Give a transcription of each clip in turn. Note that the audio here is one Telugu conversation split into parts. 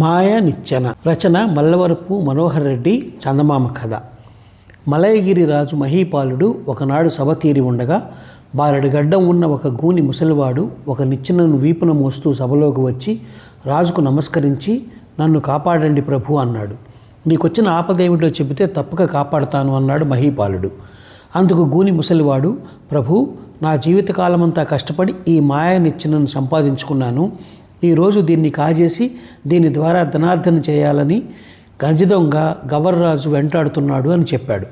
మాయా నిచ్చెన రచన మల్లవరపు మనోహర్ రెడ్డి చందమామ కథ. మలయగిరి రాజు మహీపాలుడు ఒకనాడు సభ తీరి ఉండగా బారెడు గడ్డం ఉన్న ఒక గూని ముసలివాడు ఒక నిచ్చెనను వీపున మోస్తూ సభలోకి వచ్చి రాజుకు నమస్కరించి నన్ను కాపాడండి ప్రభు అన్నాడు. నీకొచ్చిన ఆపదేమిటో చెబితే తప్పక కాపాడతాను అన్నాడు మహీపాలుడు. అందుకు గూని ముసలివాడు ప్రభు నా జీవితకాలమంతా కష్టపడి ఈ మాయా నిచ్చెనను సంపాదించుకున్నాను. ఈరోజు దీన్ని కాజేసి దీని ద్వారా ధనార్థన చేయాలని గజదొంగ గవర్రాజు వెంటాడుతున్నాడు అని చెప్పాడు.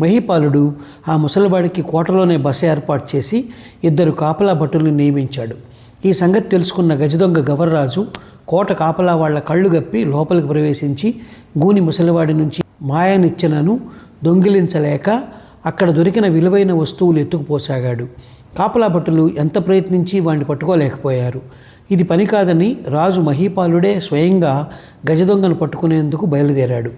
మహిపాలుడు ఆ ముసలివాడికి కోటలోనే బస ఏర్పాటు చేసి ఇద్దరు కాపలా భటుల్ని నియమించాడు. ఈ సంగతి తెలుసుకున్న గజదొంగ గవర్రాజు కోట కాపలా వాళ్ళ కళ్ళు గప్పి లోపలికి ప్రవేశించి గూని ముసలివాడి నుంచి మాయనిచ్చెనను దొంగిలించలేక అక్కడ దొరికిన విలువైన వస్తువులు ఎత్తుకుపోసాగాడు. కాపలా భటులు ఎంత ప్రయత్నించి వాడిని పట్టుకోలేకపోయారు. ఇది పని కాదని రాజు మహీపాలుడే స్వయంగా గజదొంగను పట్టుకునేందుకు బయలుదేరాడు.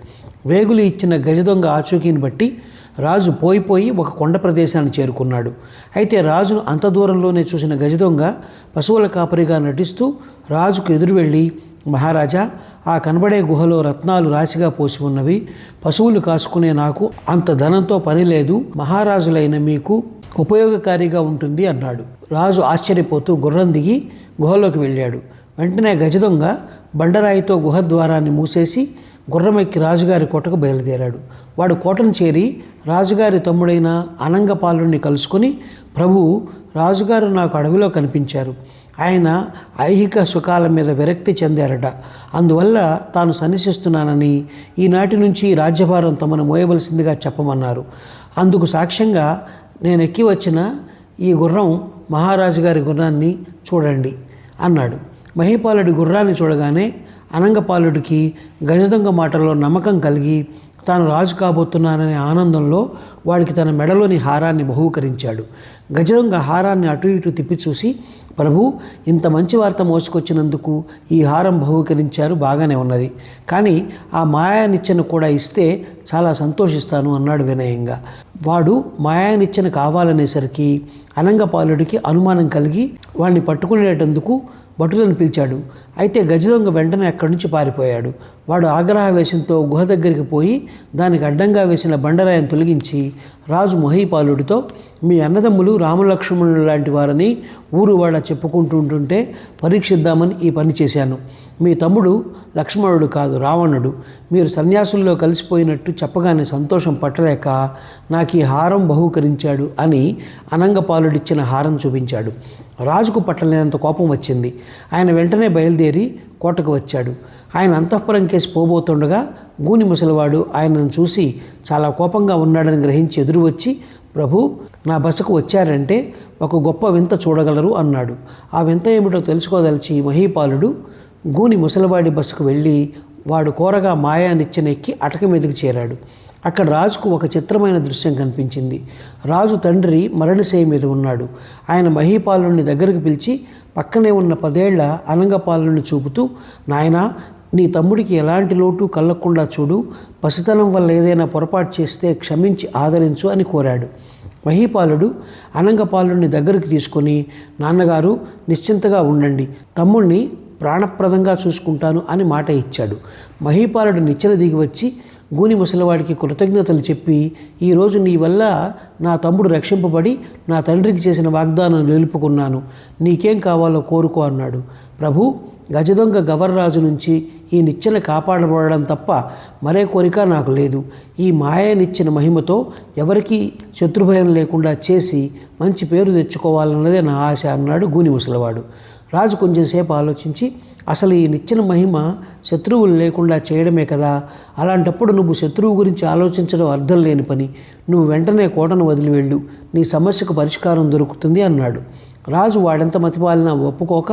వేగులు ఇచ్చిన గజదొంగ ఆచూకీని బట్టి రాజు పోయిపోయి ఒక కొండ ప్రదేశాన్ని చేరుకున్నాడు. అయితే రాజును అంత దూరంలోనే చూసిన గజదొంగ పశువుల కాపరిగా నటిస్తూ రాజుకు ఎదురు వెళ్ళి మహారాజా ఆ కనబడే గుహలో రత్నాలు రాశిగా పోసి ఉన్నవి. పశువులు కాసుకునే నాకు అంత ధనంతో పని లేదు. మహారాజులైన మీకు ఉపయోగకారిగా ఉంటుంది అన్నాడు. రాజు ఆశ్చర్యపోతూ గుర్రం దిగి గుహలోకి వెళ్ళాడు. వెంటనే గజదొంగ బండరాయితో గుహ ద్వారాన్ని మూసేసి గుర్రమెక్కి రాజుగారి కోటకు బయలుదేరాడు. వాడు కోటను చేరి రాజుగారి తమ్ముడైన అనంగపాలుని కలుసుకొని ప్రభు రాజుగారు నాకు అడవిలో కనిపించారు. ఆయన ఐహిక సుఖాల మీద విరక్తి చెందారట. అందువల్ల తాను సన్నిసిస్తున్నానని ఈనాటి నుంచి రాజ్యభారం తమను మోయవలసిందిగా చెప్పమన్నారు. అందుకు సాక్ష్యంగా నేను ఎక్కి వచ్చిన ఈ గుర్రం మహారాజు గారి గుర్రాన్ని చూడండి. అన్నాడు. మహిపాలుడి గుర్రాన్ని చూడగానే అనంగపాలుడికి గజదొంగ మాటల్లో నమ్మకం కలిగి తాను రాజు కాబోతున్నాననే ఆనందంలో వాడికి తన మెడలోని హారాన్ని బహూకరించాడు. గజదొంగ హారాన్ని అటు ఇటు తిప్పి చూసి ప్రభు ఇంత మంచి వార్త మోసుకొచ్చినందుకు ఈ హారం బహూకరించారు బాగానే ఉన్నది. కానీ ఆ మాయానిచ్చెన కూడా ఇస్తే చాలా సంతోషిస్తాను అన్నాడు వినయంగా. వాడు మాయానిచ్చిన కావాలనేసరికి అనంగపాలుడికి అనుమానం కలిగి వాడిని పట్టుకునేటందుకు భటులను పిలిచాడు. అయితే గజదొంగ వెంటనే అక్కడి నుంచి పారిపోయాడు. వాడు ఆగ్రహవేశంతో గుహ దగ్గరికి పోయి దానికి అడ్డంగా వేసిన బండరాయిని తొలగించి రాజు మహీపాలుడితో మీ అన్నదమ్ములు రామలక్ష్మణులు లాంటి వారని ఊరు వాడ చెప్పుకుంటుంటుంటే పరీక్షిద్దామని ఈ పని చేశాను. మీ తమ్ముడు లక్ష్మణుడు కాదు రావణుడు. మీరు సన్యాసుల్లో కలిసిపోయినట్టు చెప్పగానే సంతోషం పట్టలేక నాకు ఈ హారం బహూకరించాడు అని అనంగపాలుడిచ్చిన హారం చూపించాడు. రాజుకు పట్టలేనంత కోపం వచ్చింది. ఆయన వెంటనే బయలుదేరి కోటకు వచ్చాడు. ఆయన అంతఃపురం కేసి పోబోతుండగా గూని ముసలివాడు ఆయనను చూసి చాలా కోపంగా ఉన్నాడని గ్రహించి ఎదురు వచ్చి ప్రభు నా బసకు వచ్చారంటే ఒక గొప్ప వింత చూడగలరు అన్నాడు. ఆ వింత ఏమిటో తెలుసుకోదలిచి మహీపాలుడు గూని ముసలివాడి బస్సుకు వెళ్ళి వాడు కోరగా మాయా నిచ్చెనెక్కి అటక మీదకి చేరాడు. అక్కడ రాజుకు ఒక చిత్రమైన దృశ్యం కనిపించింది. రాజు తండ్రి మరణశయ మీద ఉన్నాడు. ఆయన మహీపాలుని దగ్గరకు పిలిచి పక్కనే ఉన్న పదేళ్ళ అనంగపాలను చూపుతూ నాయనా నీ తమ్ముడికి ఎలాంటి లోటు కలగకుండా చూడు. పసితనం వల్ల ఏదైనా పొరపాటు చేస్తే క్షమించి ఆదరించు అని కోరాడు. మహీపాలుడు అనంగపాలుని దగ్గరికి తీసుకొని నాన్నగారు నిశ్చింతగా ఉండండి. తమ్ముణ్ణి ప్రాణప్రదంగా చూసుకుంటాను అని మాట ఇచ్చాడు. మహీపాలుడు నిచ్చెన దిగి వచ్చి గూని ముసలివాడికి కృతజ్ఞతలు చెప్పి ఈరోజు నీ వల్ల నా తమ్ముడు రక్షింపబడి నా తండ్రికి చేసిన వాగ్దానం నిలుపుకున్నాను. నీకేం కావాలో కోరుకో అన్నాడు. ప్రభు గజదొంగ గవర్రాజు నుంచి ఈ నిచ్చెన కాపాడబడడం తప్ప మరే కోరిక నాకు లేదు. ఈ మాయనిచ్చిన మహిమతో ఎవరికీ శత్రుభయం లేకుండా చేసి మంచి పేరు తెచ్చుకోవాలన్నదే నా ఆశ అన్నాడు గూని ముసలివాడు. రాజు కొంచెంసేపు ఆలోచించి అసలు ఈ నిత్యన మహిమ శత్రువులు లేకుండా చేయడమే కదా? అలాంటప్పుడు నువ్వు శత్రువు గురించి ఆలోచించడం అర్థం లేని పని. నువ్వు వెంటనే కోటను వదిలి వెళ్ళు. నీ సమస్యకు పరిష్కారం దొరుకుతుంది అన్నాడు. రాజు వాడెంత మతిపాలినా ఒప్పుకోక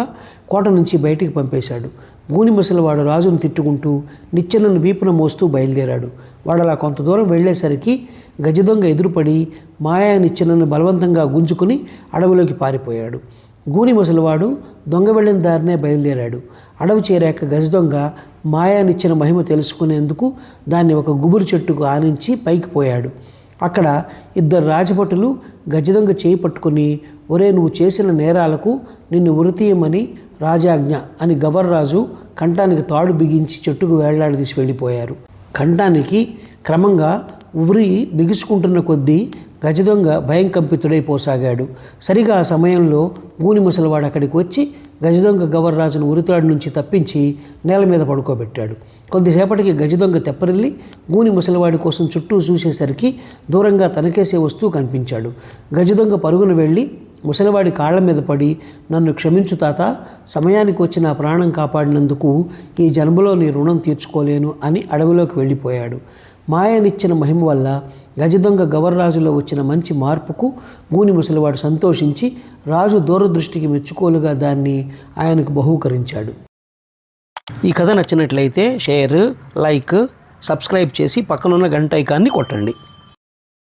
కోట నుంచి బయటికి పంపేశాడు. గూని ముసలివాడు రాజును తిట్టుకుంటూ నిచ్చెనను వీపున మోస్తూ బయలుదేరాడు. వాడు అలా కొంత దూరం వెళ్ళేసరికి గజదొంగ ఎదురుపడి మాయా నిచ్చెనను బలవంతంగా గుంజుకుని అడవిలోకి పారిపోయాడు. గూని ముసలివాడు దొంగ వెళ్ళిన దారినే బయలుదేరాడు. అడవి చేరాక గజదొంగ మాయానిచ్చిన మహిమ తెలుసుకునేందుకు దాన్ని ఒక గుబురు చెట్టుకు ఆనించి పైకి పోయాడు. అక్కడ ఇద్దరు రాజభటులు గజదొంగ చేయి పట్టుకుని ఒరే నువ్వు చేసిన నేరాలకు నిన్ను ఉరితీయమని రాజాజ్ఞ అని గవర్రాజు కంఠానికి తాడు బిగించి చెట్టుకు వేళ్ళాడదీసి వెళ్ళిపోయారు. కంఠానికి క్రమంగా ఉరి బిగుసుకుంటున్న కొద్దీ గజదొంగ భయం కంపితుడైపోసాగాడు సరిగా ఆ సమయంలో గూని ముసలివాడు అక్కడికి వచ్చి గజదొంగ గవర్రాజును ఉరితాడు నుంచి తప్పించి నేల మీద పడుకోబెట్టాడు. కొద్దిసేపటికి గజదొంగ తెప్పరిల్లి గూని ముసలివాడి కోసం చుట్టూ చూసేసరికి దూరంగా తనకేసే వస్తూ కనిపించాడు. గజదొంగ పరుగున వెళ్ళి ముసలివాడి కాళ్ళ మీద పడి నన్ను క్షమించు తాత సమయానికి వచ్చి నా ప్రాణం కాపాడినందుకు ఈ జన్మలో నీ రుణం తీర్చుకోలేను అని అడవిలోకి వెళ్ళిపోయాడు. మాయనిచ్చిన మహిమ వల్ల గజదొంగ గవర్రాజులో వచ్చిన మంచి మార్పుకు గూని ముసలివాడు సంతోషించి రాజు దూరదృష్టికి మెచ్చుకోలుగా దాన్ని ఆయనకు బహూకరించాడు. ఈ కథ నచ్చినట్లయితే షేర్ లైక్ సబ్స్క్రైబ్ చేసి పక్కనున్న గంట ఐకాన్ని కొట్టండి.